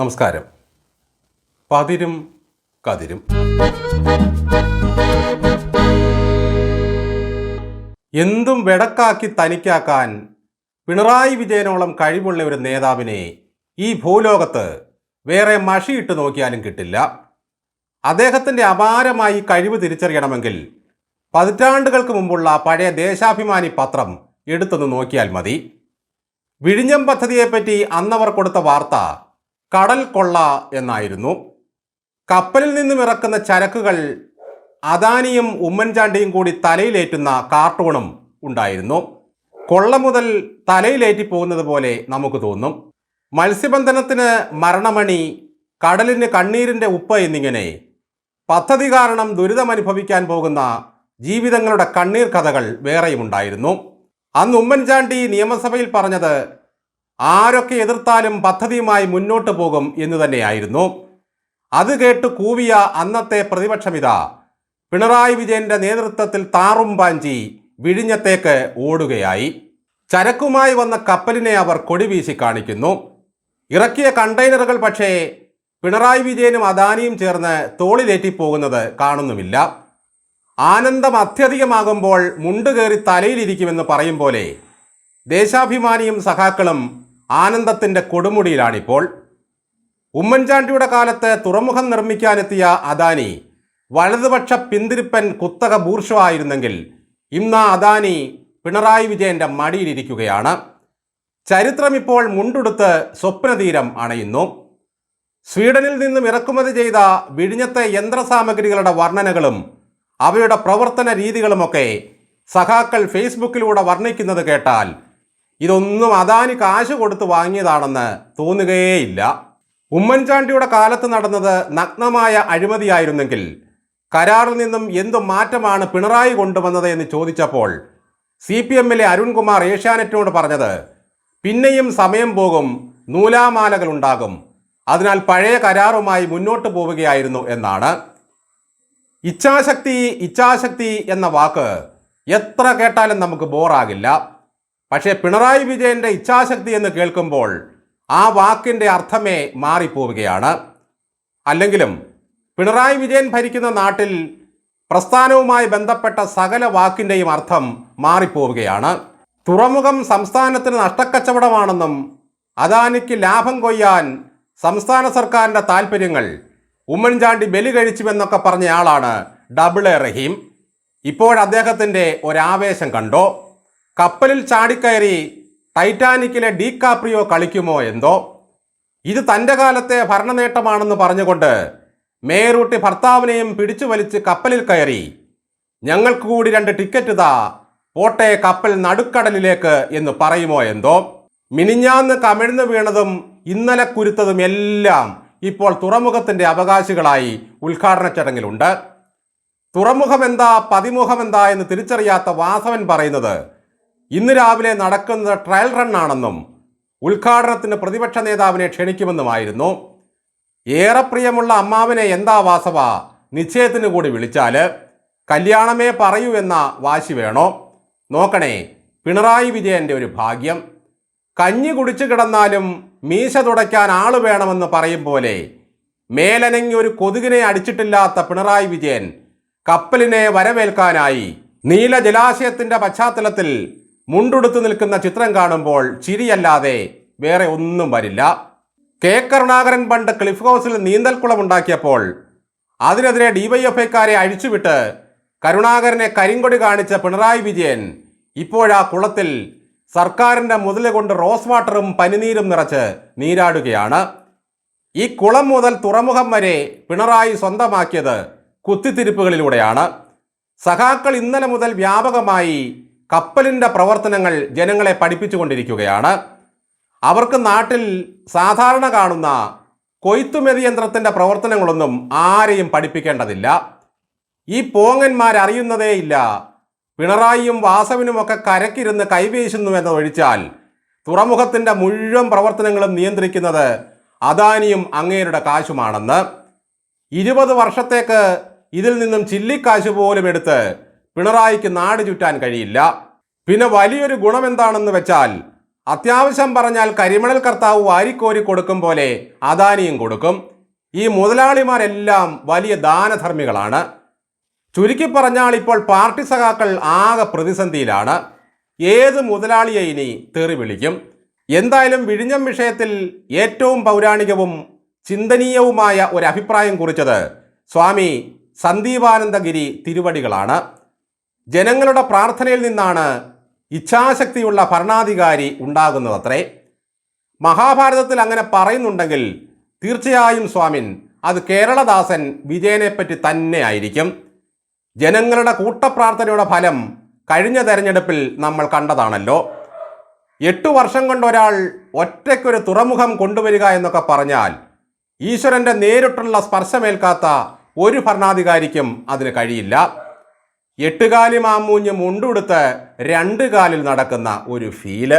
നമസ്കാരം. പതിരും കതിരും. എന്തും വെടക്കാക്കി തനിക്കാക്കാൻ പിണറായി വിജയനോളം കഴിവുള്ള ഒരു നേതാവിനെ ഈ ഭൂലോകത്ത് വേറെ മഷിയിട്ട് നോക്കിയാലും കിട്ടില്ല. അദ്ദേഹത്തിന്റെ അപാരമായി കഴിവ് തിരിച്ചറിയണമെങ്കിൽ പതിറ്റാണ്ടുകൾക്ക് മുമ്പുള്ള പഴയ ദേശാഭിമാനി പത്രം എടുത്തൊന്ന് നോക്കിയാൽ മതി. വിഴിഞ്ഞം പദ്ധതിയെപ്പറ്റി അന്നവർ കൊടുത്ത വാർത്ത കടൽ കൊള്ള എന്നായിരുന്നു. കപ്പലിൽ നിന്നും ഇറക്കുന്ന ചരക്കുകൾ അദാനിയും ഉമ്മൻചാണ്ടിയും കൂടി തലയിലേറ്റുന്ന കാർട്ടൂണും ഉണ്ടായിരുന്നു. കൊള്ള മുതൽ തലയിലേറ്റി പോകുന്നത് പോലെ നമുക്ക് തോന്നും. മത്സ്യബന്ധനത്തിന് മരണമണി കടലിന് കണ്ണീരിന്റെ ഉപ്പ് എന്നിങ്ങനെ. പദ്ധതി കാരണം ദുരിതമനുഭവിക്കാൻ പോകുന്ന ജീവിതങ്ങളുടെ കണ്ണീർ കഥകൾ വേറെയുമുണ്ടായിരുന്നു. അന്ന് ഉമ്മൻചാണ്ടി നിയമസഭയിൽ പറഞ്ഞത് ആരൊക്കെ എതിർത്താലും പദ്ധതിയുമായി മുന്നോട്ട് പോകും എന്ന് തന്നെയായിരുന്നു. അത് കേട്ട് കൂവിയ അന്നത്തെ പ്രതിപക്ഷമിത പിണറായി വിജയന്റെ നേതൃത്വത്തിൽ താറും പാഞ്ചി വിഴിഞ്ഞത്തേക്ക് ഓടുകയായി. ചരക്കുമായി വന്ന കപ്പലിനെ അവർ കൊടിവീശി കാണിക്കുന്നു. ഇറക്കിയ കണ്ടെയ്നറുകൾ പക്ഷേ പിണറായി വിജയനും അദാനിയും ചേർന്ന് തോളിലേറ്റി പോകുന്നത് കാണുന്നുമില്ല. ആനന്ദം അത്യധികമാകുമ്പോൾ മുണ്ടുകേറി തലയിലിരിക്കുമെന്ന് പറയും പോലെ ദേശാഭിമാനിയും സഖാക്കളും ആനന്ദത്തിന്റെ കൊടുമുടിയിലാണിപ്പോൾ. ഉമ്മൻചാണ്ടിയുടെ കാലത്ത് തുറമുഖം നിർമ്മിക്കാനെത്തിയ അദാനി വലതുപക്ഷ പിന്തിരിപ്പൻ കുത്തക ബൂർഷ ആയിരുന്നെങ്കിൽ ഇന്ന് അദാനി പിണറായി വിജയന്റെ മടിയിലിരിക്കുകയാണ്. ചരിത്രം ഇപ്പോൾ മുണ്ടുടുത്ത് സ്വപ്നതീരം അണയുന്നു. സ്വീഡനിൽ നിന്നും ഇറക്കുമതി ചെയ്ത വിഴിഞ്ഞത്തെ യന്ത്രസാമഗ്രികളുടെ വർണനകളും അവയുടെ പ്രവർത്തന രീതികളുമൊക്കെ സഖാക്കൾ ഫേസ്ബുക്കിലൂടെ വർണിക്കുന്നത് കേട്ടാൽ ഇതൊന്നും അദാനി കാശ് കൊടുത്ത് വാങ്ങിയതാണെന്ന് തോന്നുകയേയില്ല. ഉമ്മൻചാണ്ടിയുടെ കാലത്ത് നടന്നത് നഗ്നമായ അഴിമതിയായിരുന്നെങ്കിൽ കരാറിൽ നിന്നും എന്തു മാറ്റമാണ് പിണറായി കൊണ്ടുവന്നത് എന്ന് ചോദിച്ചപ്പോൾ സി പി എമ്മിലെ അരുൺകുമാർ ഏഷ്യാനെറ്റിനോട് പറഞ്ഞത് പിന്നെയും സമയം പോകും നൂലാമാലകൾ ഉണ്ടാകും അതിനാൽ പഴയ കരാറുമായി മുന്നോട്ട് പോവുകയായിരുന്നു എന്നാണ്. ഇച്ഛാശക്തി ഇച്ഛാശക്തി എന്ന വാക്ക് എത്ര കേട്ടാലും നമുക്ക് ബോറാകില്ല. പക്ഷേ പിണറായി വിജയന്റെ ഇച്ഛാശക്തി എന്ന് കേൾക്കുമ്പോൾ ആ വാക്കിന്റെ അർത്ഥമേ മാറിപ്പോവുകയാണ്. അല്ലെങ്കിലും പിണറായി വിജയൻ ഭരിക്കുന്ന നാട്ടിൽ പ്രസ്ഥാനവുമായി ബന്ധപ്പെട്ട സകല വാക്കിന്റെയും അർത്ഥം മാറിപ്പോവുകയാണ്. തുറമുഖം സംസ്ഥാനത്തിന് നഷ്ടക്കച്ചവടമാണെന്നും അദാനിക്ക് ലാഭം കൊയ്യാൻ സംസ്ഥാന സർക്കാരിന്റെ താൽപ്പര്യങ്ങൾ ഉമ്മൻചാണ്ടി ബലി കഴിച്ചുവെന്നൊക്കെ പറഞ്ഞയാളാണ് ഡബിൾ എ റഹീം. ഇപ്പോഴദ്ദേഹത്തിന്റെ ഒരാവേശം കണ്ടോ? കപ്പലിൽ ചാടിക്കയറി ടൈറ്റാനിക്കിലെ ഡി കാപ്രിയോ കളിക്കുമോ എന്തോ? ഇത് തന്റെ കാലത്തെ ഭരണനേട്ടമാണെന്ന് പറഞ്ഞുകൊണ്ട് മേരൂട്ടി ഭർത്താവിനെയും പിടിച്ചു വലിച്ച് കപ്പലിൽ കയറി. ഞങ്ങൾക്ക് കൂടി രണ്ട് ടിക്കറ്റ് താ പോട്ടെ കപ്പൽ നടുക്കടലിലേക്ക് എന്ന് പറയുമോ എന്തോ? മിനിഞ്ഞാന്ന് കമിഴ്ന്നു വീണതും ഇന്നലെ കുരുത്തതും എല്ലാം ഇപ്പോൾ തുറമുഖത്തിന്റെ അവകാശികളായി ഉദ്ഘാടന ചടങ്ങിലുണ്ട്. തുറമുഖമെന്താ പതിമുഖമെന്താ എന്ന് തിരിച്ചറിയാത്ത വാസവൻ പറയുന്നത് ഇന്ന് രാവിലെ നടക്കുന്നത് ട്രയൽ റണ്ണാണെന്നും ഉദ്ഘാടനത്തിന് പ്രതിപക്ഷ നേതാവിനെ ക്ഷണിക്കുമെന്നുമായിരുന്നു. ഏറെ പ്രിയമുള്ള അമ്മാവിനെ എന്താ വാസവ? നിശ്ചയത്തിന് കൂടി വിളിച്ചാൽ കല്യാണമേ പറയൂ എന്ന വാശി വേണോ? നോക്കണേ പിണറായി വിജയന്റെ ഒരു ഭാഗ്യം. കഞ്ഞി കുടിച്ചു കിടന്നാലും മീശ തുടയ്ക്കാൻ ആൾ വേണമെന്ന് പറയും പോലെ മേലനങ്ങി ഒരു കൊതുകിനെ അടിച്ചിട്ടില്ലാത്ത പിണറായി വിജയൻ കപ്പലിനെ വരവേൽക്കാനായി നീല ജലാശയത്തിന്റെ പശ്ചാത്തലത്തിൽ മുണ്ടുടുത്തു നിൽക്കുന്ന ചിത്രം കാണുമ്പോൾ ചിരിയല്ലാതെ വേറെ ഒന്നും വരില്ല. കെ. കരുണാകരൻ പണ്ട് ക്ലിഫ് ഹൗസിൽ നീന്തൽക്കുളം ഉണ്ടാക്കിയപ്പോൾ അതിനെതിരെ ഡിവൈഎഫ്ഐക്കാരെ അഴിച്ചുവിട്ട് കരുണാകരനെ കരിങ്കൊടി കാണിച്ച പിണറായി വിജയൻ ഇപ്പോഴാ കുളത്തിൽ സർക്കാരിന്റെ മുതൽ കൊണ്ട് റോസ് വാട്ടറും പനിനീരും നിറച്ച് നീരാടുകയാണ്. ഈ കുളം മുതൽ തുറമുഖം വരെ പിണറായി സ്വന്തമാക്കിയത് കുത്തിത്തിരിപ്പുകളിലൂടെയാണ്. സഖാക്കൾ ഇന്നലെ മുതൽ വ്യാപകമായി കപ്പലിന്റെ പ്രവർത്തനങ്ങൾ ജനങ്ങളെ പഠിപ്പിച്ചുകൊണ്ടിരിക്കുകയാണ്. അവർക്ക് നാട്ടിൽ സാധാരണ കാണുന്ന കൊയ്ത്തുമെതി യന്ത്രത്തിന്റെ പ്രവർത്തനങ്ങളൊന്നും ആരെയും പഠിപ്പിക്കേണ്ടതില്ല. ഈ പോങ്ങന്മാരറിയുന്നതേയില്ല പിണറായിയും വാസവിനുമൊക്കെ കരക്കിരുന്ന് കൈവീശുന്നു എന്നൊഴിച്ചാൽ തുറമുഖത്തിന്റെ മുഴുവൻ പ്രവർത്തനങ്ങളും നിയന്ത്രിക്കുന്നത് അദാനിയും അങ്ങേരുടെ കാശുമാണെന്ന്. ഇരുപത് വർഷത്തേക്ക് ഇതിൽ നിന്നും ചില്ലിക്കാശ് പോലും എടുത്ത് പിണറായിക്ക് നാട് ചുറ്റാൻ കഴിയില്ല. പിന്നെ വലിയൊരു ഗുണം എന്താണെന്ന് വെച്ചാൽ അത്യാവശ്യം പറഞ്ഞാൽ കരിമണൽ കർത്താവ് വാരിക്കോരി കൊടുക്കും പോലെ അദാനിയും കൊടുക്കും. ഈ മുതലാളിമാരെല്ലാം വലിയ ദാനധർമ്മികളാണ്. ചുരുക്കി പറഞ്ഞാൽ ഇപ്പോൾ പാർട്ടി സഖാക്കൾ ആകെ പ്രതിസന്ധിയിലാണ്. ഏത് മുതലാളിയെ ഇനി തെറി വിളിക്കും? എന്തായാലും വിഴിഞ്ഞം വിഷയത്തിൽ ഏറ്റവും പൗരാണികവും ചിന്തനീയവുമായ ഒരു അഭിപ്രായം കുറിച്ചത് സ്വാമി സന്ദീപാനന്ദഗിരി തിരുവടികളാണ്. ജനങ്ങളുടെ പ്രാർത്ഥനയിൽ നിന്നാണ് ഇച്ഛാശക്തിയുള്ള ഭരണാധികാരി ഉണ്ടാകുന്നത് അത്രേ മഹാഭാരതത്തിൽ അങ്ങനെ പറയുന്നുണ്ടെങ്കിൽ തീർച്ചയായും സ്വാമിൻ അത് കേരളദാസൻ വിജയനെപ്പറ്റി തന്നെ ആയിരിക്കും. ജനങ്ങളുടെ കൂട്ടപ്രാർത്ഥനയുടെ ഫലം കഴിഞ്ഞ തെരഞ്ഞെടുപ്പിൽ നമ്മൾ കണ്ടതാണല്ലോ. എട്ടു വർഷം കൊണ്ട് ഒരാൾ ഒറ്റയ്ക്കൊരു തുറമുഖം കൊണ്ടുവരിക എന്നൊക്കെ പറഞ്ഞാൽ ഈശ്വരന്റെ നേരിട്ടുള്ള സ്പർശമേൽക്കാത്ത ഒരു ഭരണാധികാരിക്കും അതിന് കഴിയില്ല. എട്ടുകാലി മാമൂഞ്ഞ് മുണ്ടുടുത്ത് രണ്ട് കാലിൽ നടക്കുന്ന ഒരു ഫീൽ.